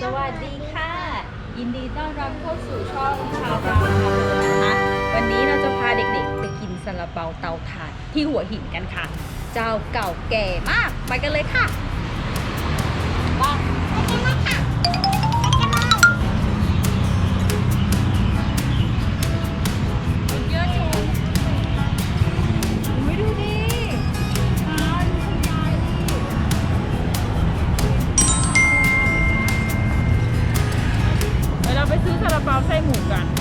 สวัสดีค่ะ ยินดีต้อนรับเข้าสู่ช่องชาวบรานะคะวันนี้เราจะพาเด็กๆ ไปกินซาลาเปาเตาถ่านที่หัวหินกันค่ะ เจ้าเก่าแก่มาก ไปกันเลยค่ะ เปาไส้หมูกัน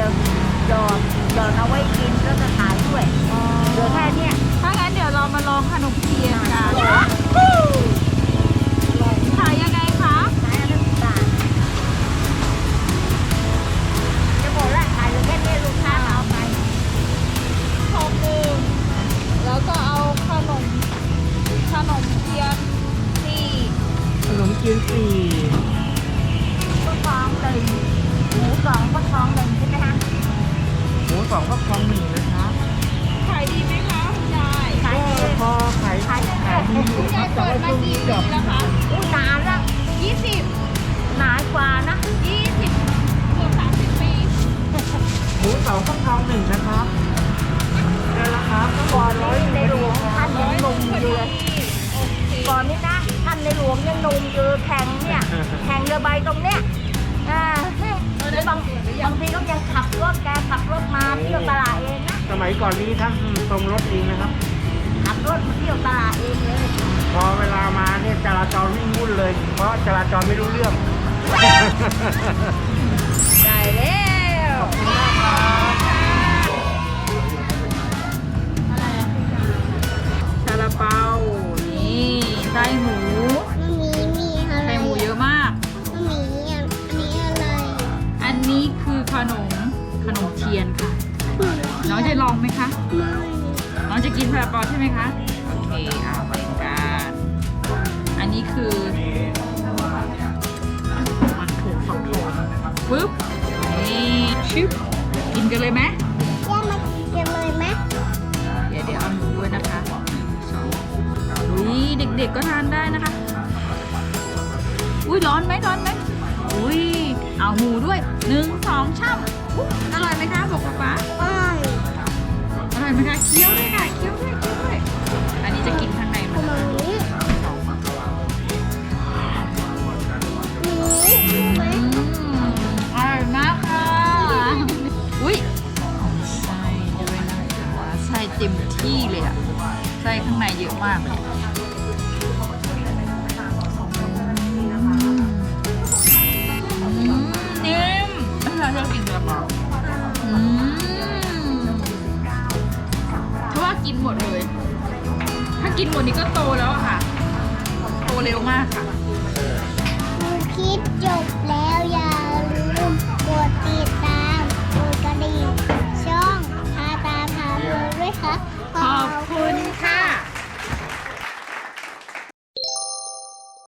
ดียวหยอดหยอดเอาไว้กินแล้วก็ขายด้วยเหลือแค่เนี้ยถ้างั้นเดี๋ยวเรามาลองขนมเทียนกันขายยังไงคะขายอันละสิบบาทจะหมดละขายเหลือแค่นี้ลูกค้ามาเอาไปทองหนึ่งแล้วก็เอาขนมขนมเทียนสี่ขนมจีนสี่ เปิดว่ามาช่วงกี่นี้ปีแบบแล้วคะอู้นานแล้วยี่สิบนานกว่านะยี่สิบเกือบสามสิบปีหมูสองก็ฟองหนึ่งนะครับได้แล้วครับก็ร้อยร้อยในหลวงท่านยังหนุ่มพออยู่ดีเลยโอเคก่อนนี้นะท่านในหลวงยังหนุ่มอยู่แข่งเนี่ยแข่งเรือใบตรงเนี้ยอ่าแล้วบางบางทีก็ยังขับรถแกขับรถมาเที่ยวตลาดเองนะสมัยก่อนนี้ท่านทรงรถเองนะครับขับ เลยเพราะจราจรไม่รู้เรื่อง ได้แล้วซาลาเปา นี่ไส้หมูมันมีมีอะไรไส้หมูเยอะมาก มันมีอันนี้อะไรอันนี้คือขนมขนมเทียนค่ะ น้องจะลองไหมคะ ไม่น้องจะกินซาลาเปาใช่ไหมคะ โอเคเอาไป ชิบกินกันเลยไหมแย่มากินเลยไหมเดี๋ยวเดี๋ยวเอาหมูด้วยนะคะหนึ่งสองอุ้ยเด็กๆก็ทานได้นะคะ อุ้ยร้อนไหมร้อนไหมอุ้ยเอาหมูด้วยหนึ่งสองช่ำ เต็มที่เลยอะไส้ข้างในเยอะมากเลยอืมนิ่มเราชอบกินซาลาเปาอืมเพราะว่ากินหมดเลย ถ้ากินหมดนี้ก็โตแล้วอะค่ะ โตเร็วมากค่ะ